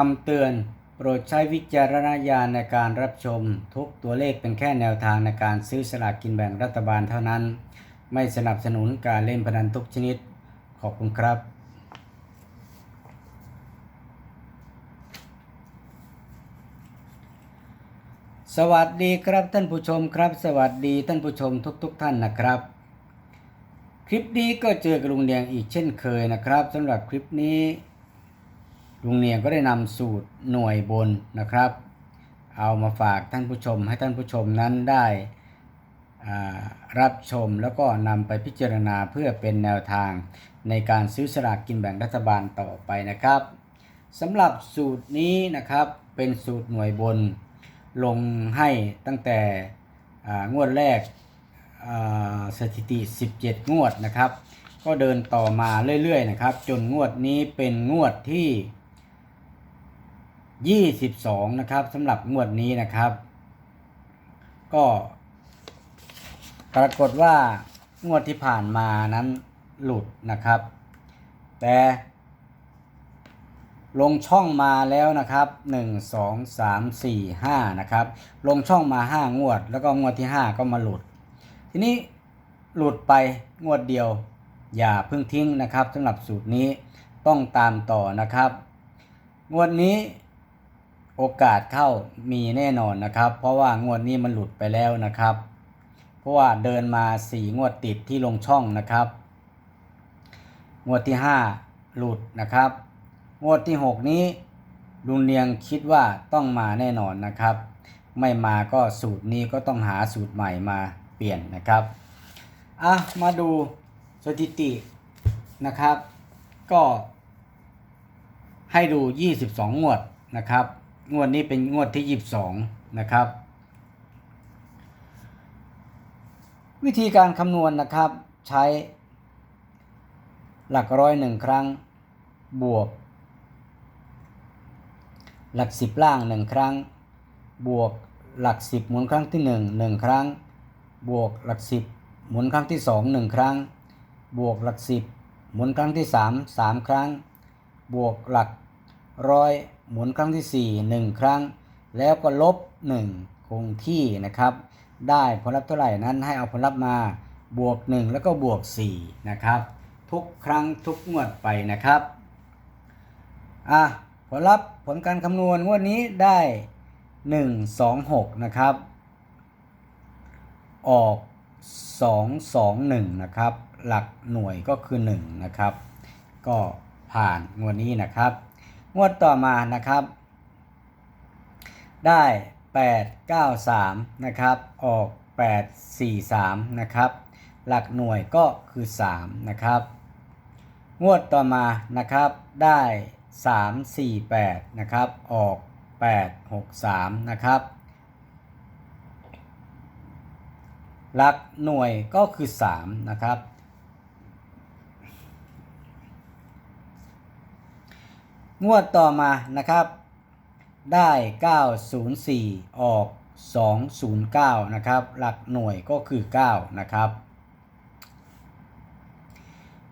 คำเตือน โปรดใช้วิจารณญาณในการรับชม ทุกตัวเลขเป็นแค่แนวทางในการซื้อสลากกินแบ่งรัฐบาลเท่านั้น ไม่สนับสนุนการเล่นพนันทุกชนิด ขอบคุณครับ สวัสดีครับท่านผู้ชมครับ สวัสดีท่านผู้ชมทุกๆทท่านนะครับคลิปนี้ก็เจอกับลุงเนียงอีกเช่นเคยนะครับสำหรับคลิปนี้ ลุงเนียงก็ได้นำสูตรหน่วยบนนะครับ เอามาฝากท่านผู้ชมให้ท่านผู้ชมนั้นได้รับชมแล้วก็นำไปพิจารณาเพื่อเป็นแนวทางในการซื้อสลากกินแบ่งรัฐบาลต่อไปนะครับสำหรับสูตรนี้นะครับเป็นสูตรหน่วยบน ลงให้ตั้งแต่งวดแรกสถิติ 17 งวดนะครับ ก็เดินต่อมาเรื่อยๆนะครับ จนงวดนี้เป็นงวดที่ 22 นะครับสำหรับงวดนี้นะครับ ก็ ปรากฏว่างวดที่ผ่านมานั้นหลุดนะครับ แต่ ลงช่องมาแล้วนะครับ 1 2 3 4 5 นะครับ ลงช่องมา 5 งวด แล้วก็งวดที่ 5 ก็มาหลุด ทีนี้หลุดไปงวดเดียว อย่าเพิ่งทิ้งนะครับสำหรับสูตรนี้ต้องตามต่อนะครับงวดนี้ โอกาสเข้ามีแน่นอนนะครับ เพราะว่างวดนี้มันหลุดไปแล้วนะครับ เพราะว่าเดินมา4งวดติดที่ลงช่องนะครับ งวดที่5หลุดนะครับ งวดที่6นี้ลุงเนียงคิดว่าต้องมาแน่นอนนะครับ ไม่มาก็สูตรนี้ก็ต้องหาสูตรใหม่มาเปลี่ยนนะครับอะมาดูสถิตินะครับ ก็ให้ดู 22 งวดนะครับ งวดนี้เป็นงวดที่22นะครับ วิธีการคำนวณนะครับ ใช้หลักร้อยหนึ่งครั้งบวก หลักสิบล่างหนึ่งครั้ง บวกหลักสิบหมุนครั้งที่หนึ่งหนึ่งครั้ง บวกหลักสิบหมุนครั้งที่สองหนึ่งครั้ง บวกหลักสิบหมุนครั้งที่สามสามครั้ง บวกหลักร้อย หมุนครั้งที่สี่หนึ่งครั้ง แล้วก็ลบหนึ่งคงที่นะครับ ได้ผลลัพธ์เท่าไหร่นั้นให้เอาผลลัพธ์มาบวกหนึ่งแล้วก็บวกสี่นะครับ ทุกครั้งทุกงวดไปนะครับอะผลลัพธ์ผลการคำนวณงวดนี้ได้ 1 2 6 นะครับ ออก 2 2 1 นะครับ หลักหน่วยก็คือ 1 นะครับ ก็ผ่านงวดนี้นะครับ งวดต่อมานะครับ ได้ 8 9 3 นะครับ ออก 8 4 3 นะครับ หลักหน่วยก็คือ 3 นะครับ งวดต่อมานะครับได้ 3 4 8 นะครับ ออก 8 6 3 นะครับหลักหน่วยก็คือ 3 นะครับ งวดต่อมานะครับ ได้ 904 ออก 209 นะครับ หลักหน่วยก็คือ 9 นะครับ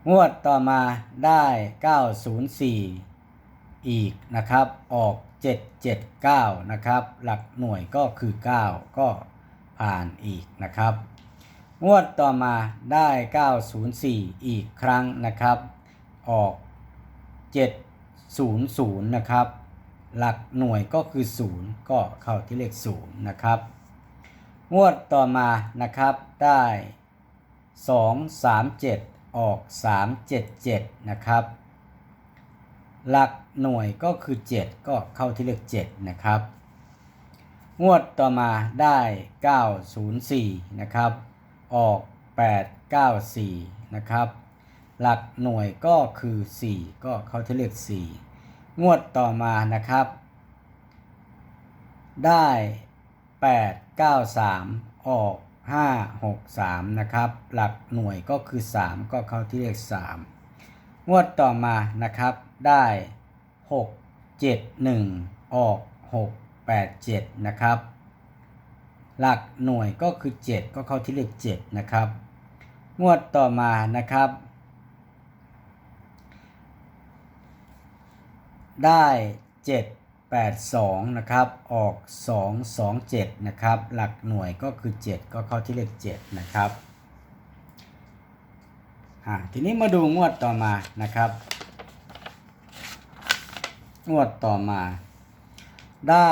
งวดต่อมาได้ 904 อีกนะครับ ออก 779 นะครับ หลักหน่วยก็คือ 9 ก็ผ่านอีกนะครับ งวดต่อมาได้ 904 อีกครั้งนะครับ ออก 00 นะครับ หลักหน่วยก็คือ 0 ก็เข้าที่เลข 0 นะครับ งวดต่อมานะครับได้ 2 3 7 ออก 377 นะครับ หลักหน่วยก็คือ 7 ก็เข้าที่เลข 7 นะครับ งวดต่อมาได้ 904 นะครับ ออก 894 นะครับ หลักหน่วยก็คือ 4 ก็เข้าที่เลข4งวดต่อมานะครับ ได้ 893 ออก 563 นะครับ หลักหน่วยก็คือ 3 ก็เขาที่เลข3งวดต่อมานะครับได้ 6 7 1 ออก 6 8 7 นะครับ หลักหน่วยก็คือ 7 ก็เขาที่เลข7นะครับ งวดต่อมานะครับ ได้ 7 8 2 นะครับ ออก 2 2 7 นะครับ หลักหน่วยก็คือ 7 ก็เข้าที่เลข 7 นะครับอ่าทีนี้มาดูงวดต่อมานะครับ งวดต่อมา ได้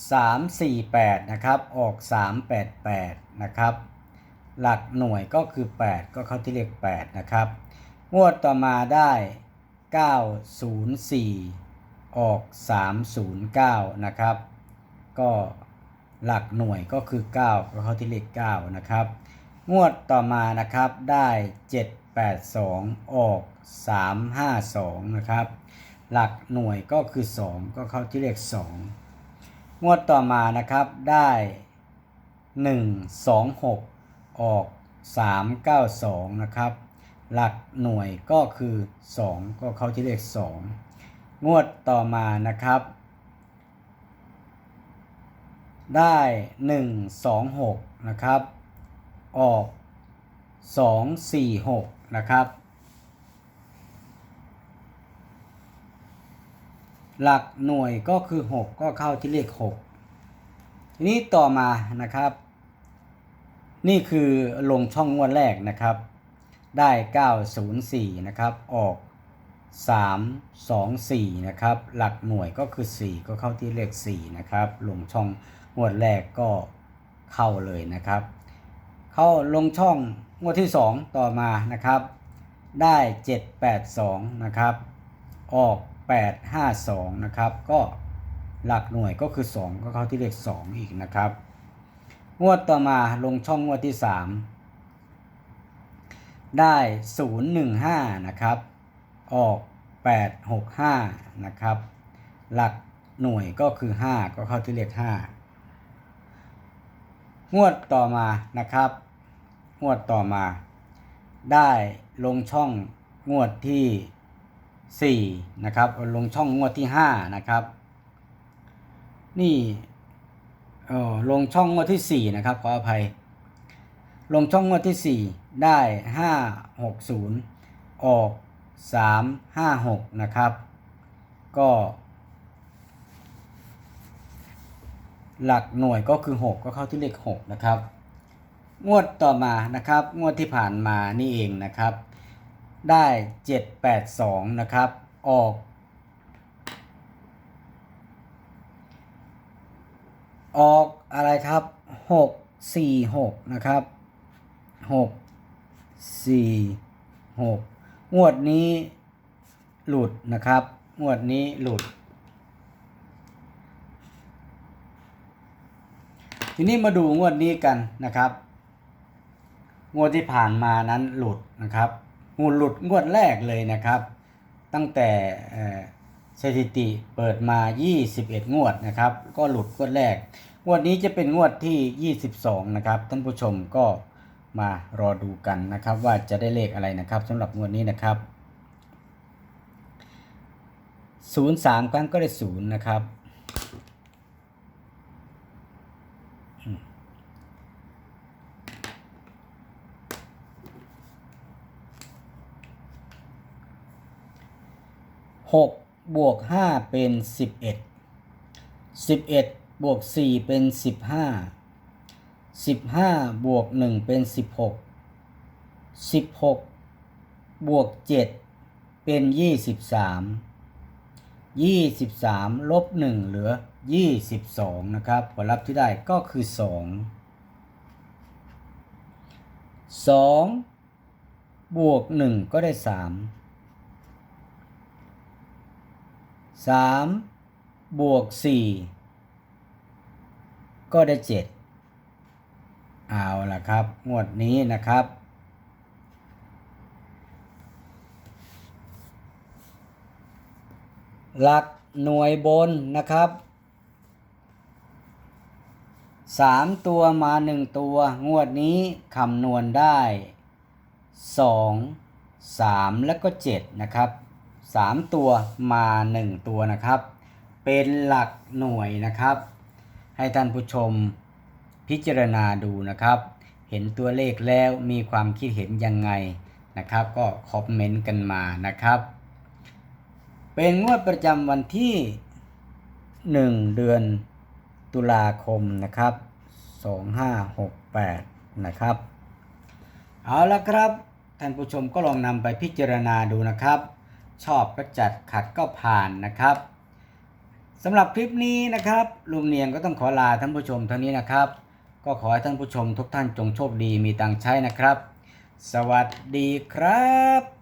3 4 8 นะครับ ออก 3 8 8 นะครับ หลักหน่วยก็คือ 8 ก็เข้าที่เลข 8 นะครับ งวดต่อมาได้ 904 ออก 309 นะครับ ก็หลักหน่วยก็คือ 9 ก็เข้าที่เลข9นะครับ งวดต่อมานะครับได้ 782 ออก 352 นะครับ หลักหน่วยก็คือ 2 ก็เข้าที่เลข 2 งวดต่อมานะครับได้ 126 ออก 392 นะครับ หลักหน่วยก็คือ 2 ก็เข้าที่เลข 2 งวดต่อมานะครับ ได้ 126 นะครับ ออก 246 นะครับ หลักหน่วยก็คือ 6 ก็เข้าที่เลข 6 ทีนี้ต่อมานะครับ นี่คือลงช่องงวดแรกนะครับ ได้ 904 นะครับ ออก 324 นะครับ หลักหน่วยก็คือ 4 ก็เข้าที่เลข 4 นะครับ ลงช่องงวดแรกก็เข้าเลยนะครับ เข้าลงช่องงวดที่ 2 ต่อมานะครับ ได้ 782 นะครับ ออก 852 นะครับ ก็หลักหน่วยก็คือ 2 ก็เข้าที่เลข 2 อีกนะครับ งวดต่อมาลงช่องงวดที่ 3 ได้ 015 นะครับ ออก 865 นะครับ หลักหน่วยก็คือ 5 ก็เข้าที่เลข5งวดต่อมานะครับ งวดต่อมา ได้ลงช่องงวดที่ 4 นะครับ ลงช่องงวดที่ 5 นะครับ นี่ลงช่องงวดที่ 4 นะครับขออภัย ลงช่องงวดที่ 4 ได้ 560 ออก 356 นะครับ ก็ หลักหน่วยก็คือ 6 ก็เข้าที่เลข 6 นะครับ งวดต่อมานะครับ งวดที่ผ่านมานี่เองนะครับ ได้ 782 นะครับ ออก ออกอะไรครับ 6 4 6 นะครับ 6 4 6งวดนี้หลุดนะครับ งวดนี้หลุด ทีนี้มาดูงวดนี้กันนะครับ งวดที่ผ่านมานั้นหลุดนะครับงูหลุดงวดแรกเลยนะครับ ตั้งแต่เอ่อสถิติเปิดมา 21 งวดนะครับ ก็หลุดงวดแรก งวดนี้จะเป็นงวดที่ 22 นะครับ ท่านผู้ชมก็ มารอดูกันนะครับ ว่าจะได้เลขอะไรนะครับสำหรับงวดนี้นะครับ 03 ครั้งก็ได้ 0 นะครับ 6 บวก 5 เป็น 11 11 บวก 4 เป็น 15 15บวก1เป็น16 16บวก7เป็น23 23ลบ1เหลือ22นะครับผลลัพธ์ที่ได้ก็คือ2 2บวก1ก็ได้3สามบวกสี่ก็ได้เจ็ด เอาละครับ งวดนี้นะครับ หลักหน่วยบนนะครับสามตัวมาหนึ่งตัว งวดนี้คำนวณได้สองสามแล้วก็เจ็ดนะครับสามตัวมาหนึ่งตัวนะครับ เป็นหลักหน่วยนะครับ ให้ท่านผู้ชม พิจารณาดูนะครับ เห็นตัวเลขแล้วมีความคิดเห็นยังไงนะครับ ก็คอมเมนต์กันมานะครับ เป็นงวดประจำวันที่ 1 เดือนตุลาคมนะครับ 2568 นะครับ เอาละครับท่านผู้ชมก็ลองนำไปพิจารณาดูนะครับ ชอบก็จัดขัดก็ผ่านนะครับสำหรับคลิปนี้นะครับลุงเนียงก็ต้องขอลาท่านผู้ชมเท่านี้นะครับ ก็ขอให้ท่านผู้ชมทุกท่านจงโชคดีมีตังใช้นะครับ สวัสดีครับ